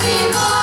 співає.